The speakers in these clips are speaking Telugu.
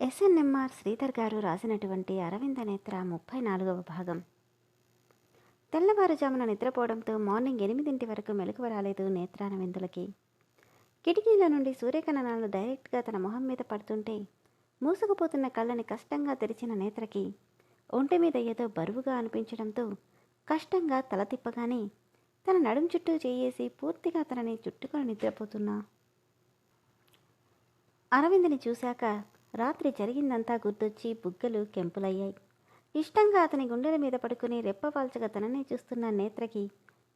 ఎస్ఎన్ఎంఆర్ శ్రీధర్ గారు రాసినటువంటి అరవింద నేత్ర ముప్పై నాలుగవ భాగం. తెల్లవారుజామున నిద్రపోవడంతో మార్నింగ్ ఎనిమిదింటి వరకు మెలకువ రాలేదు నేత్రానవిందులకి కిటికీల నుండి సూర్యకణనాలు డైరెక్ట్గా తన మొహం మీద పడుతుంటే మూసుకుపోతున్న కళ్ళని కష్టంగా తెరిచిన నేత్రకి ఒంటి మీద ఏదో బరువుగా అనిపించడంతో కష్టంగా తల తిప్పగానే తన నడుం చుట్టూ చేయేసి పూర్తిగా తనని చుట్టుకొని నిద్రపోతున్నా. అరవింద్ని చూశాక రాత్రి జరిగిందంతా గుర్తొచ్చి బుగ్గలు కెంపులయ్యాయి. ఇష్టంగా అతని గుండెల మీద పడుకుని రెప్పవాల్చగా తననే చూస్తున్న నేత్రకి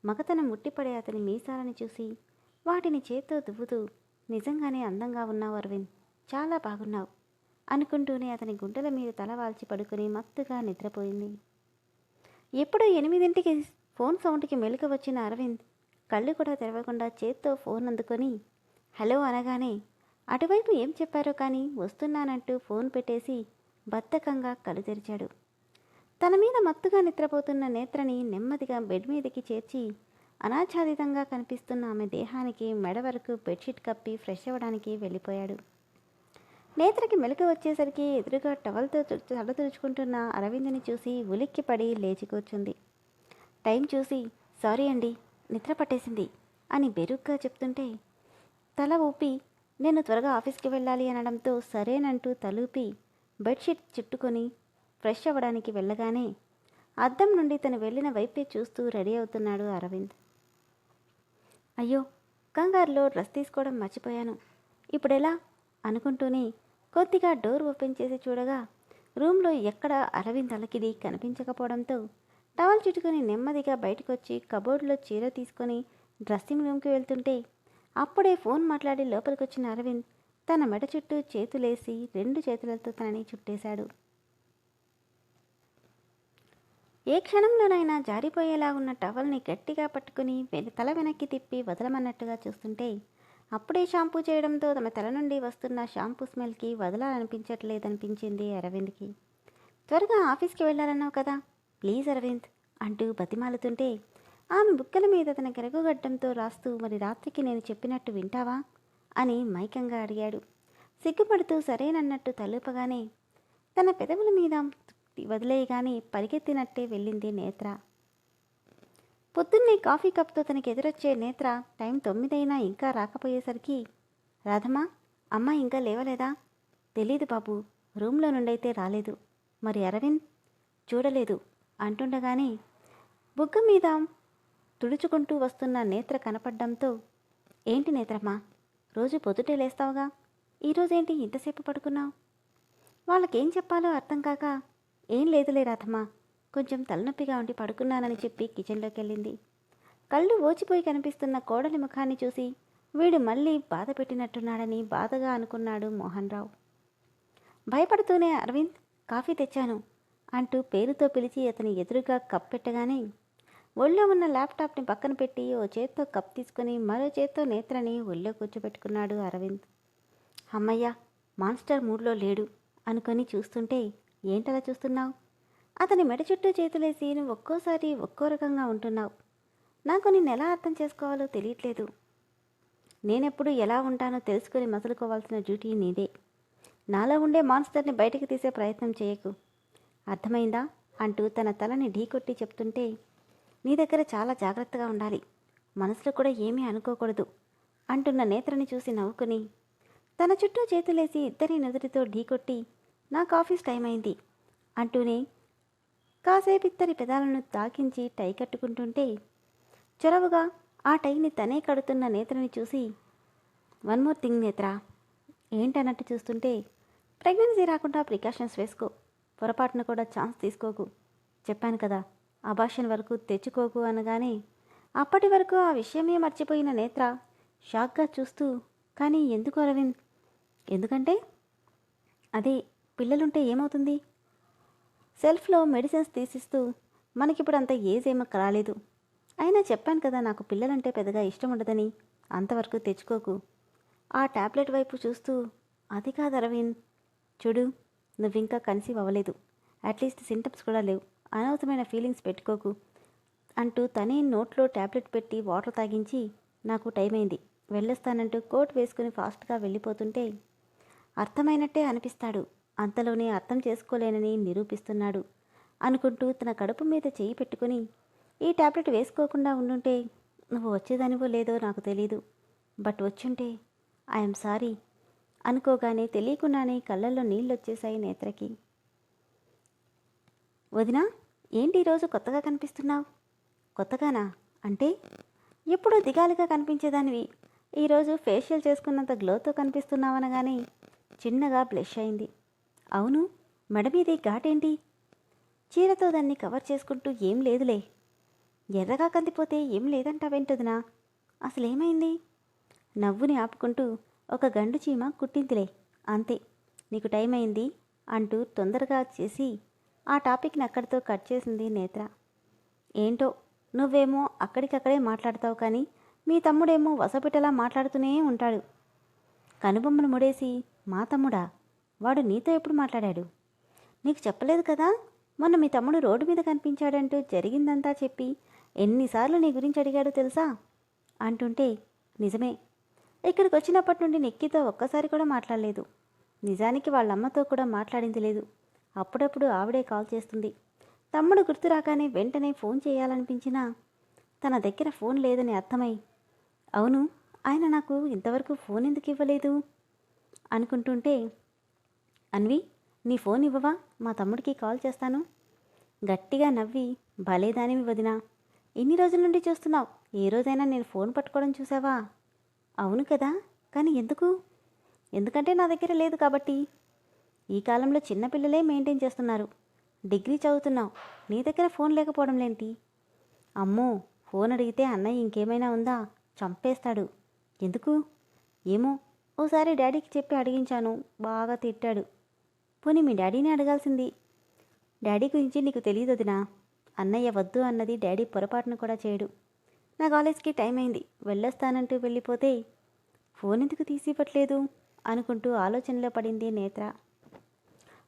మగతనం ముట్టిపడే అతని మీసాలని చూసి వాటిని చేత్తో దువ్వుతూ నిజంగానే అందంగా ఉన్నావు అరవింద్ చాలా బాగున్నావు అనుకుంటూనే అతని గుండెల మీద తల వాల్చి పడుకుని మత్తుగా నిద్రపోయింది. ఎప్పుడో ఎనిమిదింటికి ఫోన్ సౌండ్కి మెలుక వచ్చిన అరవింద్ కళ్ళు కూడా తెరవకుండా చేత్తో ఫోన్ అందుకొని హలో అనగానే అటువైపు ఏం చెప్పారో కానీ వస్తున్నానంటూ ఫోన్ పెట్టేసి బద్ధకంగా కళ్ళు తెరిచాడు. తన మీద మత్తుగా నిద్రపోతున్న నేత్రని నెమ్మదిగా బెడ్ మీదకి చేర్చి అనాచ్ఛాదితంగా కనిపిస్తున్న ఆమె దేహానికి మెడ వరకు బెడ్షీట్ కప్పి ఫ్రెష్ అవ్వడానికి వెళ్ళిపోయాడు. నేత్రకి మెలకు వచ్చేసరికి ఎదురుగా టవల్తో తు- అరవింద్ని చూసి ఉలిక్కిపడి లేచి కూర్చుంది. టైం చూసి సారీ అండి నిద్ర పట్టేసింది అని బెరుగ్గా చెప్తుంటే తల ఊపి నేను త్వరగా ఆఫీస్కి వెళ్ళాలి అనడంతో సరేనంటూ తలూపి బెడ్షీట్ చుట్టుకొని ఫ్రెష్ అవ్వడానికి వెళ్ళగానే అద్దం నుండి తను వెళ్ళిన వైపే చూస్తూ రెడీ అవుతున్నాడు అరవింద్. అయ్యో కంగారులో డ్రెస్ తీసుకోవడం మర్చిపోయాను. ఇప్పుడెలా? అనుకుంటూనే కొద్దిగా డోర్ ఓపెన్ చేసి చూడగా రూమ్లో ఎక్కడ అరవింద్ అలకిది కనిపించకపోవడంతో టవల్ చుట్టుకుని నెమ్మదిగా బయటకొచ్చి కబోర్డ్లో చీర తీసుకొని డ్రెస్సింగ్ రూమ్కి వెళ్తుంటే అప్పుడే ఫోన్ మాట్లాడి లోపలికి వచ్చిన అరవింద్ తన మెడ చుట్టూ చేతులేసి రెండు చేతులతో తనని చుట్టేశాడు. ఏ క్షణంలోనైనా జారిపోయేలా ఉన్న టవల్ని గట్టిగా పట్టుకుని వెన- తల వెనక్కి తిప్పి వదలమన్నట్టుగా చూస్తుంటే అప్పుడే షాంపూ చేయడంతో తమ తల నుండి వస్తున్న షాంపూ స్మెల్కి వదలాలనిపించట్లేదనిపించింది అరవింద్కి. త్వరగా ఆఫీస్కి వెళ్ళాలన్నావు కదా ప్లీజ్ అరవింద్ అంటూ బతిమాలుతుంటే ఆమె బుక్కల మీద తన గడ్డంతో రాస్తూ మరి రాత్రికి నేను చెప్పినట్టు వింటావా? అని మైకంగా అడిగాడు. సిగ్గుపడుతూ సరేనన్నట్టు తలుపగానే తన పెదవుల మీద వదిలేయగానే పరిగెత్తినట్టే వెళ్ళింది నేత్ర. పొద్దున్నే కాఫీ కప్తో తనకి ఎదురొచ్చే నేత్ర టైం తొమ్మిదైనా ఇంకా రాకపోయేసరికి రాధమా అమ్మ ఇంకా లేవలేదా? తెలీదు బాబు రూమ్లో నుండైతే రాలేదు. మరి అరవింద్? చూడలేదు. అంటుండగానే బుగ్గ మీద తుడుచుకుంటూ వస్తున్న నేత్ర కనపడ్డంతో ఏంటి నేత్రమ్మా రోజు పొద్దుటే లేస్తావుగా? ఈరోజేంటి ఇంతసేపు పడుకున్నావు? వాళ్ళకేం చెప్పాలో అర్థం కాక ఏం లేదులే రాధమ్మా కొంచెం తలనొప్పిగా ఉండి పడుకున్నానని చెప్పి కిచెన్లోకి వెళ్ళింది కళ్ళు ఓచిపోయి కనిపిస్తున్న కోడలి ముఖాన్ని చూసి వీడు మళ్ళీ బాధ పెట్టినట్టున్నాడని బాధగా అనుకున్నాడు మోహన్ రావు భయపడుతూనే అరవింద్ కాఫీ తెచ్చాను అంటూ పేరుతో పిలిచి అతని ఎదురుగా కప్పెట్టగానే ఒళ్ళో ఉన్న ల్యాప్టాప్ని పక్కన పెట్టి ఓ చేత్తో కప్ తీసుకుని మరో చేత్తో నేత్రని ఒళ్ళో కూర్చోబెట్టుకున్నాడు అరవింద్. అమ్మయ్య మాన్స్టర్ మూడ్లో లేడు అనుకొని చూస్తుంటే ఏంటలా చూస్తున్నావు? అతని మెడ చుట్టూ చేతులేసి నువ్వు ఒక్కోసారి ఒక్కో రకంగా ఉంటున్నావు. నాకు నేను ఎలా అర్థం చేసుకోవాలో తెలియట్లేదు. నేనెప్పుడు ఎలా ఉంటానో తెలుసుకొని మసులుకోవాల్సిన డ్యూటీ నీదే. నాలో ఉండే మాన్స్టర్ని బయటకు తీసే ప్రయత్నం చేయకు. అర్థమైందా? అంటూ తన తలని ఢీకొట్టి చెప్తుంటే నీ దగ్గర చాలా జాగ్రత్తగా ఉండాలి. మనసులో కూడా ఏమీ అనుకోకూడదు. అంటున్న నేత్రని చూసి నవ్వుకుని తన చుట్టూ చేతులేసి ఇద్దరి నుదుటితో ఢీకొట్టి నాకు ఆఫీస్ టైం అయింది అంటూనే కాసేపు ఇద్దరి పెదాలను తాకించి టై కట్టుకుంటుంటే చొరవగా ఆ టైని తనే కడుతున్న నేత్రని చూసి వన్ మోర్ థింగ్ నేత్ర ఏంటన్నట్టు చూస్తుంటే ప్రెగ్నెన్సీ రాకుండా ప్రికాషన్స్ వేసుకో పొరపాటున కూడా ఛాన్స్ తీసుకోకు. చెప్పాను కదా అబాషన్ వరకు తెచ్చుకోకు అనగానే అప్పటి వరకు ఆ విషయమే మర్చిపోయిన నేత్ర షాక్గా చూస్తూ కానీ ఎందుకు అరవింద్? ఎందుకంటే? అదే పిల్లలుంటే ఏమవుతుంది? సెల్ఫ్లో మెడిసిన్స్ తీసిస్తూ మనకిప్పుడు అంత ఏజ్ ఏమో రాలేదు. అయినా చెప్పాను కదా నాకు పిల్లలంటే పెద్దగా ఇష్టం ఉండదని అంతవరకు తెచ్చుకోకు. ఆ టాబ్లెట్ వైపు చూస్తూ అది కాదు అరవింద్. చూడు నువ్వింకా కన్సీవ్ అవ్వలేదు. అట్లీస్ట్ సింటమ్స్ కూడా లేవు. అనవసరమైన ఫీలింగ్స్ పెట్టుకోకు. అంటూ తనే నోట్లో టాబ్లెట్ పెట్టి వాటర్ తాగించి నాకు టైం అయింది. వెళ్ళొస్తానంటూ కోట్ వేసుకుని ఫాస్ట్గా వెళ్ళిపోతుంటే అర్థమైనట్టే అనిపిస్తాడు. అంతలోనే అర్థం చేసుకోలేనని నిరూపిస్తున్నాడు. అనుకుంటూ తన కడుపు మీద చేయి పెట్టుకుని ఈ టాబ్లెట్ వేసుకోకుండా ఉండుంటే నువ్వు వచ్చేదానివో లేదో నాకు తెలీదు. బట్ వచ్చుంటే ఐఎమ్ సారీ అనుకోగానే తెలియకుండానే కళ్ళల్లో నీళ్ళొచ్చేశాయి నేత్రకి. వదినా ఏంటి ఈరోజు కొత్తగా కనిపిస్తున్నావు? కొత్తగానా? అంటే ఎప్పుడూ దిగాలుగా కనిపించేదానివి. ఈరోజు ఫేషియల్ చేసుకున్నంత గ్లోతో కనిపిస్తున్నావనగానే చిన్నగా బ్లష్ అయింది. అవును మెడ మీది ఘాటేంటి? చీరతో దాన్ని కవర్ చేసుకుంటూ ఏం లేదులే. ఎర్రగా కందిపోతే ఏం లేదంటావేంటదినా? అసలేమైంది? నవ్వుని ఆపుకుంటూ ఒక గండు చీమ కుట్టిందిలే. అంతే నీకు టైం అయింది అంటూ తొందరగా చేసి ఆ టాపిక్ని అక్కడితో కట్ చేసింది నేత్ర. ఏంటో నువ్వేమో అక్కడికక్కడే మాట్లాడతావు కానీ మీ తమ్ముడేమో వసపిటలా మాట్లాడుతూనే ఉంటాడు. కనుబొమ్మను ముడేసి మా తమ్ముడా వాడు నీతో ఎప్పుడు మాట్లాడాడు? నీకు చెప్పలేదు కదా? మొన్న మీ తమ్ముడు రోడ్డు మీద కనిపించాడంటూ జరిగిందంతా చెప్పి ఎన్నిసార్లు నీ గురించి అడిగాడో తెలుసా? అంటుంటే నిజమే. ఇక్కడికి వచ్చినప్పటి నుండి నిక్కితో ఒక్కసారి కూడా మాట్లాడలేదు. నిజానికి వాళ్ళమ్మతో కూడా మాట్లాడింది లేదు. అప్పుడప్పుడు ఆవిడే కాల్ చేస్తుంది. తమ్ముడు గుర్తు రాగానే వెంటనే ఫోన్ చేయాలనిపించినా తన దగ్గర ఫోన్ లేదని అర్థమై అవును ఆయన నాకు ఇంతవరకు ఫోన్ ఎందుకు ఇవ్వలేదు? అనుకుంటుంటే అన్వి నీ ఫోన్ ఇవ్వవా? మా తమ్ముడికి కాల్ చేస్తాను. గట్టిగా నవ్వి భలేదానివి వదినా ఎన్ని రోజుల నుండి చూస్తున్నావు? ఏ రోజైనా నేను ఫోన్ పట్టుకోవడం చూసావా? అవును కదా కానీ ఎందుకు? ఎందుకంటే నా దగ్గర లేదు కాబట్టి. ఈ కాలంలో చిన్నపిల్లలే మెయింటైన్ చేస్తున్నారు. డిగ్రీ చదువుతున్నావు. నీ దగ్గర ఫోన్ లేకపోవడం లేంటి? అమ్మో ఫోన్ అడిగితే అన్నయ్య ఇంకేమైనా ఉందా? చంపేస్తాడు. ఎందుకు? ఏమో ఓసారి డాడీకి చెప్పి అడిగించాను. బాగా తిట్టాడు. పోనీ మీ డాడీని అడగాల్సింది. డాడీ గురించి నీకు తెలియదు వదినా. అన్నయ్య వద్దు అన్నది డాడీ పొరపాటును కూడా చేయడు. నా కాలేజ్కి టైం అయింది. వెళ్ళొస్తానంటూ వెళ్ళిపోతే ఫోన్ ఎందుకు తీసివ్వట్లేదు? అనుకుంటూ ఆలోచనలో పడింది నేత్ర.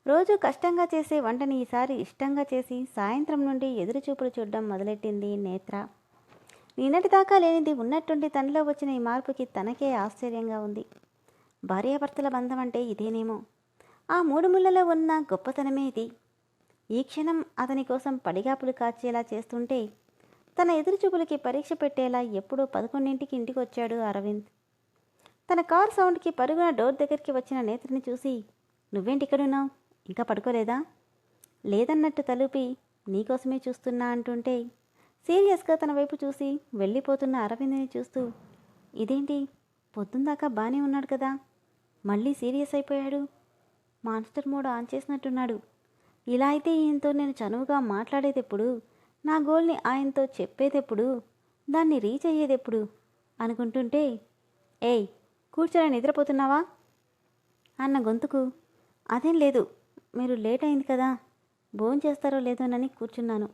రోజు కష్టంగా చేసే వంటని ఈసారి ఇష్టంగా చేసి సాయంత్రం నుండి ఎదురుచూపులు చూడడం మొదలెట్టింది నేత్ర. నిన్నటిదాకా లేనిది ఉన్నట్టుండి తనలో వచ్చిన ఈ మార్పుకి తనకే ఆశ్చర్యంగా ఉంది. భార్యాభర్తల బంధం అంటే ఇదేనేమో. ఆ మూడు ముళ్ళలో ఉన్న గొప్పతనమే ఇది. ఈ క్షణం అతని కోసం పడిగాపులు కాచేలా చేస్తుంటే తన ఎదురుచూపులకి పరీక్ష పెట్టేలా ఎప్పుడో పదకొండింటికి ఇంటికి వచ్చాడు అరవింద్. తన కార్ సౌండ్కి పరుగున డోర్ దగ్గరికి వచ్చిన నేత్రని చూసి నువ్వేంటి ఇక్కడున్నావు ఇంకా పడుకోలేదా? లేదన్నట్టు తలుపి నీకోసమే చూస్తున్నా అంటుంటే సీరియస్గా తన వైపు చూసి వెళ్ళిపోతున్న అరవింద్ని చూస్తూ ఇదేంటి? పొద్దుందాకా బాగానే ఉన్నాడు కదా? మళ్ళీ సీరియస్ అయిపోయాడు? మాన్స్టర్ మోడ్ ఆన్ చేసినట్టున్నాడు. ఇలా అయితే ఈయనతో నేను చనువుగా మాట్లాడేదెప్పుడు? నా గోల్ని ఆయనతో చెప్పేదెప్పుడు? దాన్ని రీచ్ అయ్యేదెప్పుడు? అనుకుంటుంటే ఏయ్ కూర్చొని నిద్రపోతున్నావా? అన్న గొంతుకు అదేం లేదు మీరు లేట్ అయింది కదా భోజనం చేస్తారో లేదోనని కూర్చున్నాను.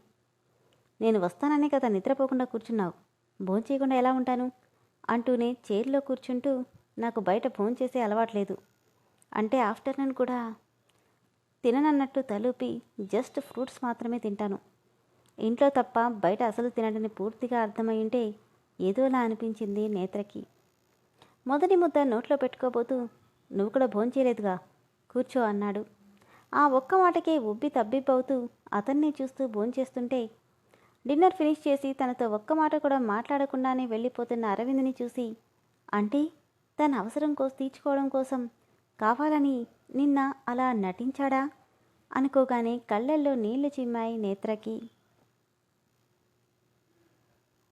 నేను వస్తాననే కదా నిద్రపోకుండా కూర్చున్నావు భోజనం చేయకుండా ఎలా ఉంటాను? అంటూనే చైర్లో కూర్చుంటూ నాకు బయట ఫోన్ చేసే అలవాట్లేదు అంటే ఆఫ్టర్నూన్ కూడా తిననన్నట్టు తలూపి జస్ట్ ఫ్రూట్స్ మాత్రమే తింటాను. ఇంట్లో తప్ప బయట అసలు తినడని పూర్తిగా అర్థమై ఉంటే ఏదోలా అనిపించింది నేత్రకి. మొదటి ముద్ద నోట్లో పెట్టుకోబోతూ నువ్వు కూడా భోంచేయలేదుగా కూర్చో అన్నాడు. ఆ ఒక్క మాటకే ఉబ్బి తబ్బిబ్బవుతూ అతన్ని చూస్తూ భోంచేస్తుంటే డిన్నర్ ఫినిష్ చేసి తనతో ఒక్క మాట కూడా మాట్లాడకుండానే వెళ్ళిపోతున్న అరవింద్ని చూసి అంటే తన అవసరం కోసం తీర్చుకోవడం కోసం కావాలని నిన్న అలా నటించాడా? అనుకోగానే కళ్ళల్లో నీళ్ళు చిమ్మాయి నేత్రకి.